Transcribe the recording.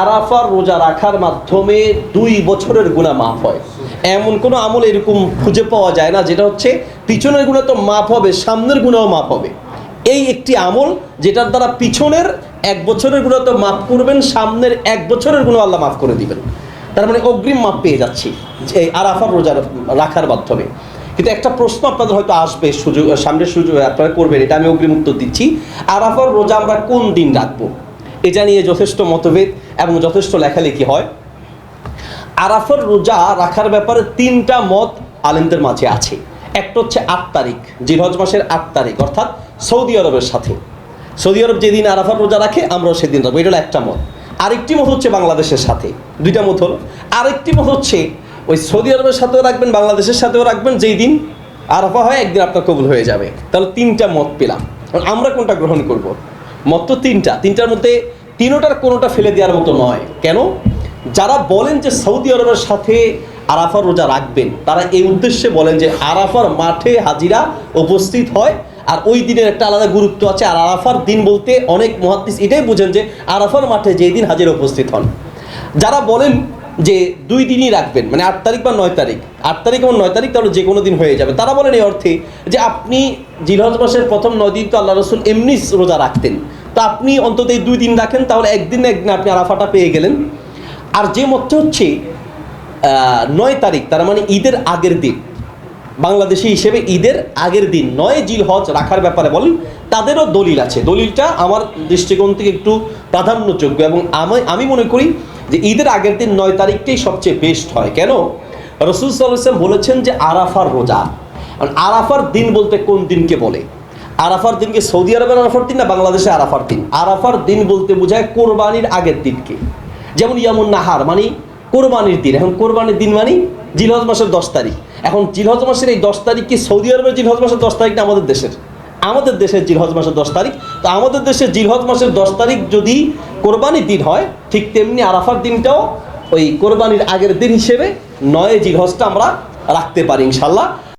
আরাফার রোজা রাখার মাধ্যমে দুই বছরের গুণা মাফ হয়। এমন কোনো আমল এরকম খুঁজে পাওয়া যায় না, যেটা হচ্ছে পিছনের গুণা তো মাফ হবে, সামনের গুণাও মাফ হবে। এই একটি আমল যেটার দ্বারা পিছনের এক বছরের গুণা তো মাফ করবেন, সামনের এক বছরের গুণা আল্লাহ মাফ করে দিবেন। তার মানে অগ্রিম মাপ পেয়ে যাচ্ছি এই আরাফার রোজা রাখার মাধ্যমে। কিন্তু একটা প্রশ্ন আপনাদের হয়তো আসবে, সুযোগ, সামনের সুযোগ আপনারা করবেন, এটা আমি অগ্রিম উত্তর দিচ্ছি। আরাফার রোজা আমরা কোন দিন রাখব? এটা নিয়ে যথেষ্ট মতভেদ এবং যথেষ্ট লেখালেখি হয়। আরাফার রোজা রাখার ব্যাপারে তিনটা মত আলেমদের মাঝে আছে। একটা হচ্ছে আট তারিখ জিরহজ মাসের আট তারিখ, অর্থাৎ সৌদি আরবের সাথে। সৌদি আরব যেদিন আরাফার রোজা রাখে, আমরাও সেদিন রাখব, এটা হলো একটা মত। আরেকটি মত হচ্ছে বাংলাদেশের সাথে। দুইটা মত হলো। আরেকটি মত হচ্ছে, ওই সৌদি আরবের সাথেও রাখবেন, বাংলাদেশের সাথেও রাখবেন, যেই দিন আরাফা হয়, একদিন আপনার কবুল হয়ে যাবে। তাহলে তিনটা মত পেলাম। আমরা কোনটা গ্রহণ করব? মত তিনটা। তিনটার মধ্যে তিনোটার কোনোটা ফেলে দেওয়ার মতো নয়। কেন? যারা বলেন যে সৌদি আরবের সাথে আরাফার রোজা রাখবেন, তারা এই উদ্দেশ্যে বলেন যে আরাফার মাঠে হাজিরা উপস্থিত হয়। আর ওই দিনের একটা আলাদা গুরুত্ব আছে। আর আরাফার দিন বলতে অনেক মহাত্মিস এটাই বুঝেন যে আরাফার মাঠে যেই দিন হাজিরা উপস্থিত হন। যারা বলেন যে দুই দিনই রাখবেন মানে আট তারিখ বা নয় তারিখ, আট তারিখ এবং নয় তারিখ তাহলে যে কোনো দিন হয়ে যাবে। তারা বলেন এই অর্থে যে আপনি জিলহজ মাসের প্রথম নয় দিন তো আল্লাহ রসুল এমনি রোজা রাখতেন। তো আপনি অন্তত এই দুই দিন রাখেন, তাহলে একদিন না একদিন আপনি আরাফাটা পেয়ে গেলেন। আর যে মতটা হচ্ছে নয় তারিখ, তার মানে ঈদের আগের দিন। বাংলাদেশি হিসেবে ঈদের আগের দিন, নয় জিল হজ রাখার ব্যাপারে বলেন, তাদেরও দলিল আছে। দলিলটা আমার দৃষ্টিকোণ থেকে একটু প্রাধান্যযোগ্য এবং আমি আমি মনে করি যে ঈদের আগের দিন নয় তারিখটাই সবচেয়ে বেস্ট হয়। কেন? রসুল সাল্লাম বলেছেন যে আরাফার রোজা। আরাফার দিন বলতে কোন দিনকে বলে? আরাফার দিনকে সৌদি আরবের আরাফার দিন না বাংলাদেশে আরাফার দিন? আরাফার দিন বলতে বোঝায় কোরবানির আগের দিনকে। যেমন ইয়ামুন নাহার মানে কোরবানির দিন। এখন কোরবানির দিন মানে জিলহজ মাসের দশ তারিখ। এখন জিলহজ মাসের এই দশ তারিখ কি সৌদি আরবের জিলহজ মাসের দশ তারিখ না আমাদের দেশের? আমাদের দেশের জিলহজ মাসের দশ তারিখ। তো আমাদের দেশের জিলহজ মাসের দশ তারিখ যদি কোরবানির দিন হয়, ঠিক তেমনি আরাফার দিনটাও ওই কোরবানির আগের দিন হিসেবে নয় জিলহজটা আমরা রাখতে পারি ইনশাল্লাহ।